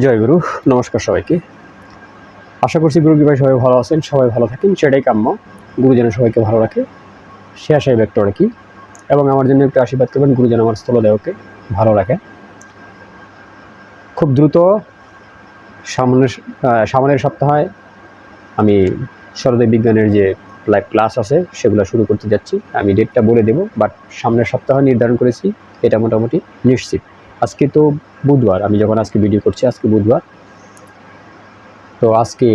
জয় গুরু, নমস্কার সবাইকে। আশা করছি গুরু ভাই সবাই ভালো আছেন, সবাই ভালো থাকেন, সেটাই কাম্য। গুরুজন সবাইকে ভালো রাখে, সে আশায় ব্যক্ত রাখি এবং আমার জন্য একটু আশীর্বাদ করবেন গুরুজন আমার স্থলদেহকে ভালো রাখে। খুব দ্রুত সামনের সামনের সপ্তাহে আমি সরদে বিজ্ঞানের যে লাইভ ক্লাস আছে, সেগুলো শুরু করতে যাচ্ছি। আমি ডেটটা বলে দেবো বাট সামনের সপ্তাহ নির্ধারণ করেছি, এটা মোটামুটি নিশ্চিত। আজকে তো বুধবার, আমি যখন আজকে ভিডিও করছি, আজকে বুধবার। তো আজকে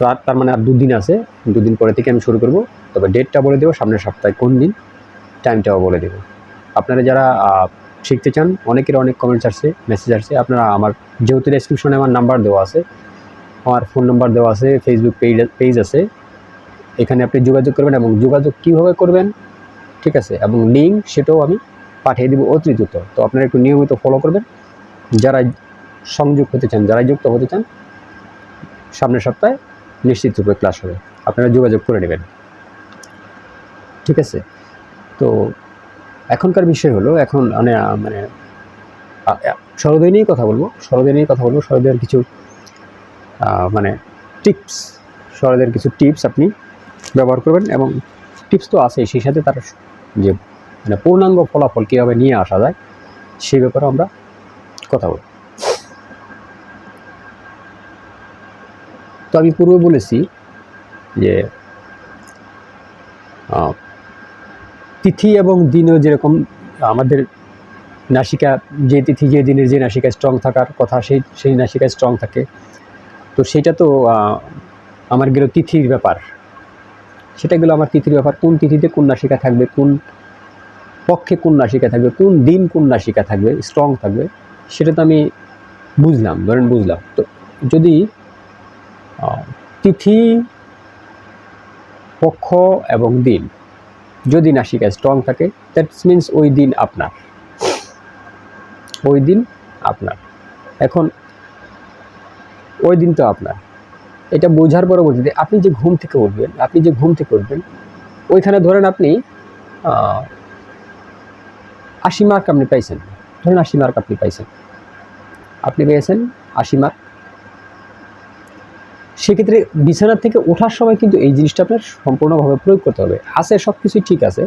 তার তার মানে আর দুদিন আছে, দুদিন পরে থেকে আমি শুরু করব। তবে ডেটটা বলে দেবো, সামনের সপ্তাহে কোন দিন টাইমটাও বলে দেবো। আপনারা যারা শিখতে চান, অনেকের অনেক কমেন্টস আসছে মেসেজ আসছে। আপনারা আমার যেহেতু ডেসক্রিপশনে আমার নাম্বার দেওয়া আছে, আমার ফোন নাম্বার দেওয়া আছে ফেসবুক পেজ পেজ আছে, এখানে আপনি যোগাযোগ করবেন এবং যোগাযোগ কীভাবে করবেন, ঠিক আছে, এবং লিঙ্ক সেটাও আমি পাঠিয়ে দেবো অতি দ্রুত তো আপনারা একটু নিয়মিত ফলো করবেন। যারা সংযোগ হতে চান যারা যুক্ত হতে চান, সামনের সপ্তাহে নিশ্চিত রূপে ক্লাস হবে। আপনারা যোগাযোগ করে নেবেন। ঠিক আছে? তো এখনকার বিষয় হলো, এখন মানে মানে সরোদয় নিয়েই কথা বলব। সরোদয় নিয়েই কথা বলব। সরোদয়ের কিছু মানে টিপস সরোদয়ের কিছু টিপস আপনি ব্যবহার করবেন এবং টিপস তো আছেই, সেই সাথে তার যে মানে পূর্ণাঙ্গ ফলাফল কীভাবে নিয়ে আসা যায়, সেই ব্যাপারে আমরা কথা বলি তো আমি পূর্বে বলেছি যে তিথি এবং দিনও যেরকম আমাদের নাসিকা, যে তিথি, যে দিনের যে নাসিকা স্ট্রং থাকার কথা, সেই সেই নাসিকা স্ট্রং থাকে। তো সেটা তো আমার গেল তিথির ব্যাপার। সেটা গেলো আমার তিথির ব্যাপার, কোন তিথিতে কোন নাসিকা থাকবে, কোন পক্ষে কোন নাসিকা থাকবে, কোন দিন কোন নাসিকা থাকবে স্ট্রং থাকবে, সেটা তো আমি বুঝলাম, ধরেন বুঝলাম। তো যদি তিথি, পক্ষ এবং দিন, যদি নাসিকা স্ট্রং থাকে দ্যাটস মিন্স ওই দিন আপনার। ওই দিন আপনার। এখন, ওই দিন তো আপনার। এটা বোঝার পরবর্তীতে আপনি যে ঘুম থেকে উঠবেন, আপনি যে ঘুম থেকে উঠবেন, ওইখানে ধরেন আপনি আশি মার্ক আপনি পাইছেন। ধরুন আশি মার্ক আপনি পাইছেন। আপনি পেয়েছেন আশি মার্ক সেক্ষেত্রে বিছানা থেকে ওঠার সময় কিন্তু এই জিনিসটা আপনার সম্পূর্ণভাবে প্রয়োগ করতে হবে। আছে সব কিছুই ঠিক আছে।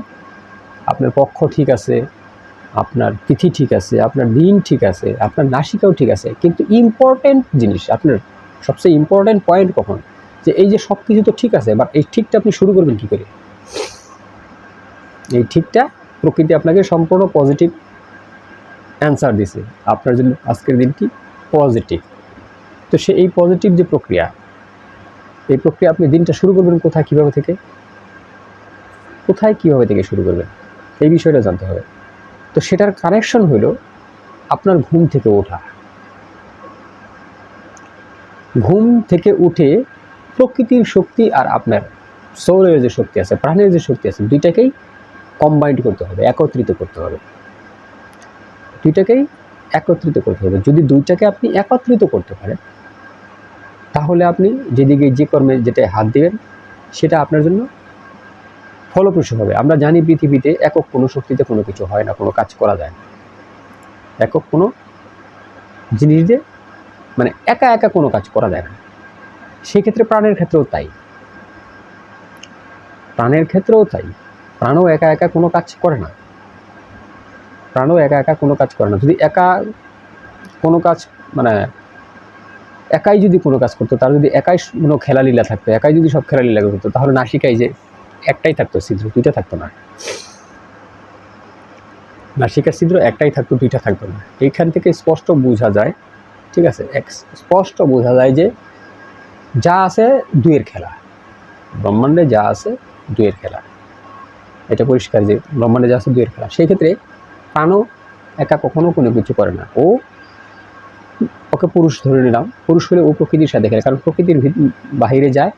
আপনার পক্ষ ঠিক আছে, আপনার তিথি ঠিক আছে, আপনার দিন ঠিক আছে, আপনার নাসিকাও ঠিক আছে। কিন্তু ইম্পর্টেন্ট জিনিস, আপনার সবচেয়ে ইম্পর্টেন্ট পয়েন্ট কখন? যে এই যে সব কিছু তো ঠিক আছে বাট এই ঠিকটা আপনি শুরু করবেন কী করে? এই ঠিকটা প্রকৃতি আপনাকে সম্পূর্ণ পজিটিভ অ্যান্সার দিছে। আপনার জন্য আজকের দিনটি পজিটিভ তো সে এই পজিটিভ যে প্রক্রিয়া, এই প্রক্রিয়া আপনি দিনটা শুরু করবেন কোথায়, কীভাবে থেকে? কোথায়, কীভাবে থেকে শুরু করবেন? এই বিষয়টা জানতে হবে। তো সেটার কানেকশন হলো আপনার ঘুম থেকে ওঠা। ঘুম থেকে উঠে প্রকৃতির শক্তি আর আপনার সৌরের যে শক্তি আছে, প্রাণের যে শক্তি আছে, দুইটাকেই কম্বাইন্ড করতে হবে, একত্রিত করতে হবে। দুইটাকেই একত্রিত করতে হবে। যদি দুইটাকে আপনি একত্রিত করতে পারেন, তাহলে আপনি যেদিকে যে কর্মে যেটা হাত দিবেন, সেটা আপনার জন্য ফলপ্রসূ হবে। আমরা জানি পৃথিবীতে একক কোনো শক্তিতে কোনো কিছু হয় না, কোনো কাজ করা যায় না। একক কোনো জিনিস দিয়ে মানে একা একা কোনো কাজ করা যায় না। সেক্ষেত্রে প্রাণের ক্ষেত্রেও তাই। প্রাণের ক্ষেত্রেও তাই। প্রাণও একা একা কোনো কাজ করে না। প্রাণও একা একা কোনো কাজ করে না। যদি একা কোনো কাজ মানে একাই যদি কোনো কাজ করতো তার যদি একাই কোনো খেলালীলা থাকতো, একাই যদি সব খেলালীলা করতো, তাহলে নাসিকাই যে একটাই থাকতো ছিদ্র, দুইটা থাকতো না। নাসিকা ছিদ্র, একটাই থাকতো, দুইটা থাকতো না। এইখান থেকে স্পষ্ট বোঝা যায়, ঠিক আছে? এক, স্পষ্ট বোঝা যায় যে যা আছে দুয়ের খেলা। ব্রহ্মাণ্ডে যা আছে দুয়ের খেলা। এটা পরিষ্কার যে ব্রহ্মাণ্ডে যা আছে দুয়ের খেলা। সেই ক্ষেত্রে প্রাণও একা কখনো কোনো কিছু করে না। ও ওকে পুরুষ ধরে নিলাম। পুরুষ হলে ও প্রকৃতির সাথে খেলে, কারণ প্রকৃতির বাহিরে যায়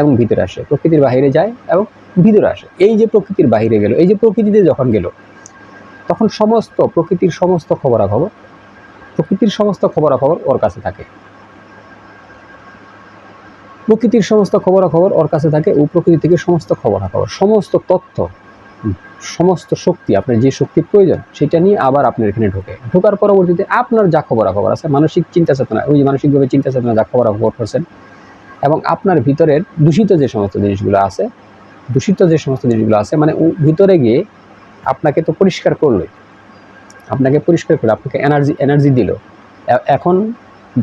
এবং ভিতরে আসে। প্রকৃতির বাহিরে যায় এবং ভিতরে আসে। এই যে প্রকৃতির বাহিরে গেল, এই যে প্রকৃতিতে যখন গেল, তখন সমস্ত প্রকৃতির সমস্ত খবরাখবর, প্রকৃতির সমস্ত খবরাখবর ওর কাছে থাকে। প্রকৃতির সমস্ত খবরাখবর ওর কাছে থাকে, ও প্রকৃতি থেকে সমস্ত খবরাখবর, সমস্ত তথ্য সমস্ত শক্তি, আপনার যে শক্তির প্রয়োজন, সেটা নিয়ে আবার আপনার এখানে ঢোকে। ঢোকার পরবর্তীতে আপনার যা খবরাখবর আছে, মানসিক চিন্তা চেতনা, ওই যে মানসিকভাবে চিন্তা চেতনা যা খবরাখবর করছেন, এবং আপনার ভিতরের দূষিত যে সমস্ত জিনিসগুলো আছে, দূষিত যে সমস্ত জিনিসগুলো আছে মানে ভিতরে গিয়ে আপনাকে তো পরিষ্কার করল, আপনাকে পরিষ্কার করল, আপনাকে এনার্জি এনার্জি দিল। এখন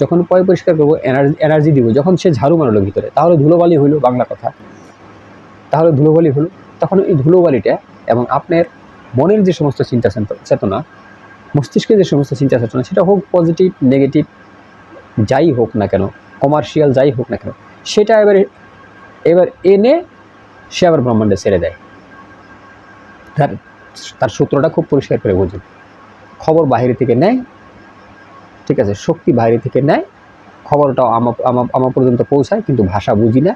যখন পয় পরিষ্কার করব এনার্জি এনার্জি দিব, যখন সে ঝাড়ু মারলো ভিতরে, তাহলে ধুলোবালি হইল, বাংলা কথা। তাহলে ধুলোবালি হলো। তখন এই ধুলোবালিটা এবং আপনার মনের যে সমস্ত চিন্তা চেত- চেতনা, মস্তিষ্কের যে সমস্ত চিন্তা চেতনা, সেটা হোক পজিটিভ নেগেটিভ যাই হোক না কেন কমার্শিয়াল যাই হোক না কেন, সেটা এবার এবার এনে সে আবার ব্রহ্মাণ্ডে ছেড়ে দেয়। তার তার সূত্রটা খুব পরিষ্কার করে বুঝুন খবর বাইরে থেকে নেয়, ঠিক আছে? শক্তি বাইরে থেকে নেয়, খবরটাও আমার আমার পর্যন্ত পৌঁছায়, কিন্তু ভাষা বুঝি না।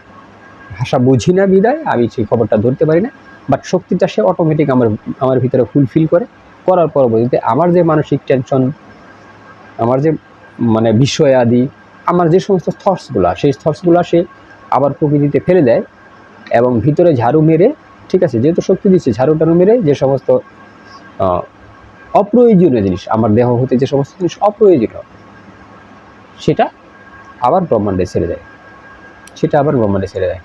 ভাষা বুঝি না বিদায়, আমি সেই খবরটা ধরতে পারি না বাট শক্তিটা সে অটোমেটিক আমার আমার ভিতরে ফুলফিল করে। করার পরবর্তীতে আমার যে মানসিক টেনশন আমার যে মানে বিষয় আদি আমার যে সমস্ত থটসগুলো সেই থটসগুলো সে আবার প্রকৃতিতে ফেলে দেয় এবং ভিতরে ঝাড়ু মেরে, ঠিক আছে, যেহেতু শক্তি দিচ্ছে ঝাড়ু টাড়ু মেরে যে সমস্ত অপ্রয়োজনীয় জিনিস, আমার দেহ হতে যে সমস্ত জিনিস অপ্রয়োজনীয়, সেটা আবার ব্রহ্মাণ্ডে ছেড়ে দেয়। সেটা আবার ব্রহ্মাণ্ডে ছেড়ে দেয়।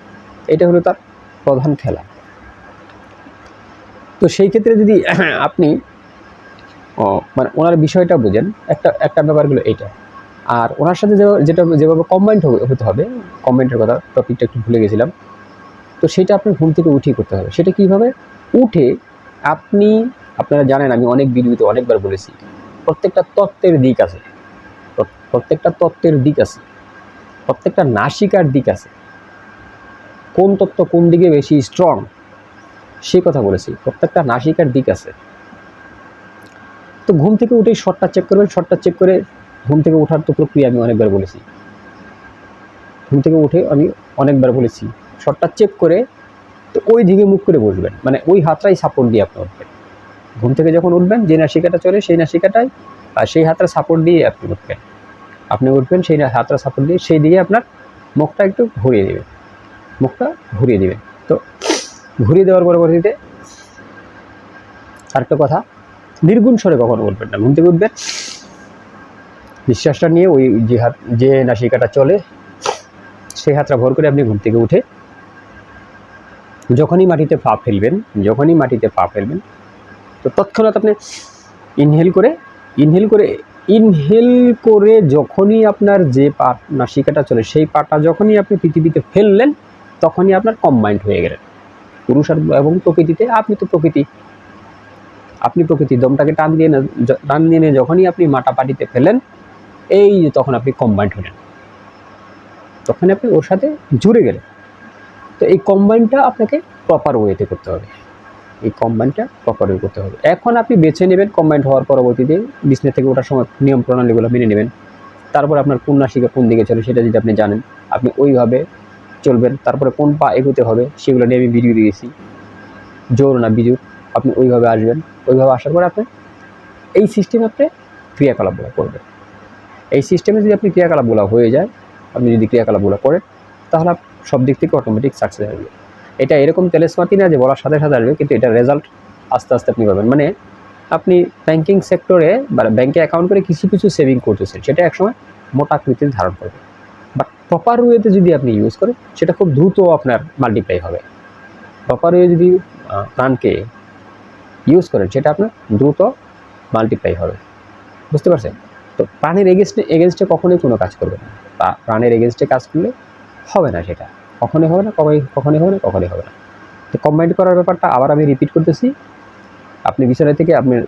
এটা হলো তার প্রধান খেলা। তো সেই ক্ষেত্রে যদি আপনি মানে ওনার বিষয়টা বুঝেন, একটা একটা ব্যাপারগুলো এইটা। আর ওনার সাথে যেটা, যেভাবে কম্বাইন্ড হতে হবে কম্বাইন্ডের কথা টপিকটা একটু ভুলে গেছিলাম। তো সেটা আপনার ঘুম থেকে উঠেই করতে হবে। সেটা কীভাবে? উঠে আপনি, আপনারা জানেন, আমি অনেক ভিডিওতে অনেকবার বলেছি, প্রত্যেকটা তত্ত্বের দিক আছে। প্রত্যেকটা তত্ত্বের দিক আছে। প্রত্যেকটা নাসিকার দিক আছে। কোন তত্ত্ব কোন দিকে বেশি স্ট্রং সে কথা বলেছি। প্রত্যেকটা নাসিকার দিক আছে। তো ঘুম থেকে উঠেই শটটা চেক করবেন। শটটা চেক করে ঘুম থেকে ওঠার তো প্রক্রিয়া আমি অনেকবার বলেছি। ঘুম থেকে উঠে আমি অনেকবার বলেছি। শটটা চেক করে তো ওই দিকে মুখ করে বসবেন। মানে ওই হাতটাই সাপোর্ট দিয়ে আপনি উঠবেন। ঘুম থেকে যখন উঠবেন, যে নাসিকাটা চলে সেই নাসিকাটাই আর সেই হাতটা সাপোর্ট দিয়ে আপনি উঠবেন। আপনি উঠবেন, সেই হাতটা সাপোর্ট দিয়ে, সেই দিকে আপনার মুখটা একটু ঘুরিয়ে দেবেন মুখটা ঘুরিয়ে দেবেন তো ঘুরিয়ে দেওয়ার পরবর্তীতে আরেকটা কথা, নির্গুণ স্বরে কখনো বলবেন না। ঘুম থেকে উঠবেন, নিঃশ্বাসটা নিয়ে ওই যে হাত, যে নাসিকাটা চলে সেই হাতটা ভর করে আপনি ঘুম থেকে উঠে যখনই মাটিতে পা ফেলবেন, যখনই মাটিতে পা ফেলবেন, তো তৎক্ষণাৎ আপনি ইনহেল করে ইনহেল করে ইনহেল করে যখনই আপনার যে পা, নাসিকাটা চলে, সেই পাটা যখনই আপনি পৃথিবীতে ফেললেন তখনই আপনার কম্বাইন্ড হয়ে গেলেন। পুরুষ আর এবং প্রকৃতিতে আপনি তো প্রকৃতি। আপনি প্রকৃতি, দমটাকে টান দিয়ে টান দিয়ে যখনই আপনি মাটা পাটিতে ফেলেন, এই যে তখন আপনি কম্বাইন্ড হলেন। তখন আপনি ওর সাথে জুড়ে গেলেন। তো এই কম্বাইনটা আপনাকে প্রপার ওয়েতে করতে হবে। এই কম্বাইনটা প্রপার ওয়ে করতে হবে। এখন আপনি বেছে নেবেন কম্বাইন্ড হওয়ার পরবর্তীতে বিছনা থেকে ওঠার সময় নিয়ম প্রণালীগুলো মেনে নেবেন। তারপর আপনার কোন কোন দিকে চলে সেটা যদি আপনি জানেন, আপনি ওইভাবে চলবেন, তারপরে কোন পা এগোতে হবে সেগুলো নিয়ে আমি ভিডিও দিয়েছি। জোর না বিজুর, আপনি ওইভাবে আসবেন। ওইভাবে আসার পরে আপনি এই সিস্টেমে আপনি ক্রিয়াকলাপগুলো করবেন। এই সিস্টেমে যদি আপনি ক্রিয়াকলাপগুলো হয়ে যায়, আপনি যদি ক্রিয়াকলাপগুলো করেন, তাহলে সব দিক থেকে অটোমেটিক সাকসেস আসবে এটা এরকম তেলেসমাতি না যে বলার সাথে সাথে আসবে, কিন্তু এটা রেজাল্ট আস্তে আস্তে আপনি পাবেন। মানে আপনি ব্যাংকিং সেক্টরে বা ব্যাংকে অ্যাকাউন্ট করে কিছু কিছু সেভিং করতেছেন, সেটা একসময় মোটা আকৃতির ধারণ করবে। বাট প্রপার ওয়েতে যদি আপনি ইউজ করেন, সেটা খুব দ্রুত আপনার মাল্টিপ্লাই হবে। প্রপার ওয়ে যদি প্রাণকে ইউজ করেন, সেটা আপনার দ্রুত মাল্টিপ্লাই হবে। বুঝতে পারছেন? তো প্রাণের এগেনস্টে এগেনস্টে কখনোই কোনো কাজ করবে না। বা প্রাণের এগেনস্টে কাজ করলে হবে না সেটা। কখনোই হবে না, কখনই, কখনোই হবে না, কখনোই হবে না। তো কম্বাইন্ড করার ব্যাপারটা আবার আমি রিপিট করতেছি। আপনি বিছানা থেকে আপনার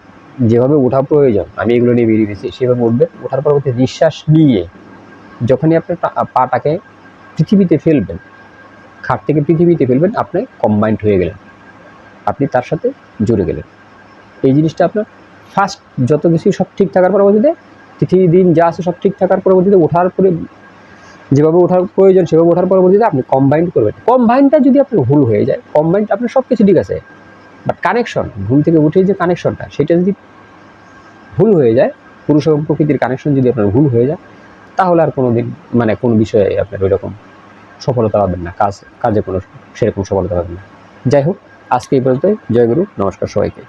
যেভাবে ওঠা প্রয়োজন, আমি এগুলো নিয়ে বেরিয়ে দিয়েছি সেভাবে উঠবেন। ওঠার পরবর্তী নিঃশ্বাস নিয়ে যখনই আপনি পাটাকে পৃথিবীতে ফেলবেন, খাট থেকে পৃথিবীতে ফেলবেন, আপনি কম্বাইন্ড হয়ে গেলেন। আপনি তার সাথে জুড়ে গেলেন। এই জিনিসটা আপনার ফার্স্ট যত কিছু সব ঠিক থাকার পরবর্তীতে তিথি দিন যা আছে সব ঠিক থাকার পরবর্তীতে, ওঠার পরে যেভাবে ওঠার প্রয়োজন, সেভাবে ওঠার পরবর্তীতে আপনি কম্বাইন্ড করবেন। কম্বাইনটা যদি আপনার ভুল হয়ে যায় কম্বাইন্ড আপনার সব কিছু ঠিক আছে। বাট কানেকশন ভুল থেকে উঠে যে কানেকশনটা সেটা যদি ভুল হয়ে যায়, পুরুষ এবং প্রকৃতির কানেকশন যদি আপনার ভুল হয়ে যায় তাহলে আর কোনো দিন মানে কোনো বিষয়ে আপনার ওই রকম সফলতা পাবেন না, কাজ কাজে কোনো সেরকম সফলতা পাবেন না। যাই হোক, আজকে এই পর্যন্ত জয়গুরু নমস্কার সবাইকে।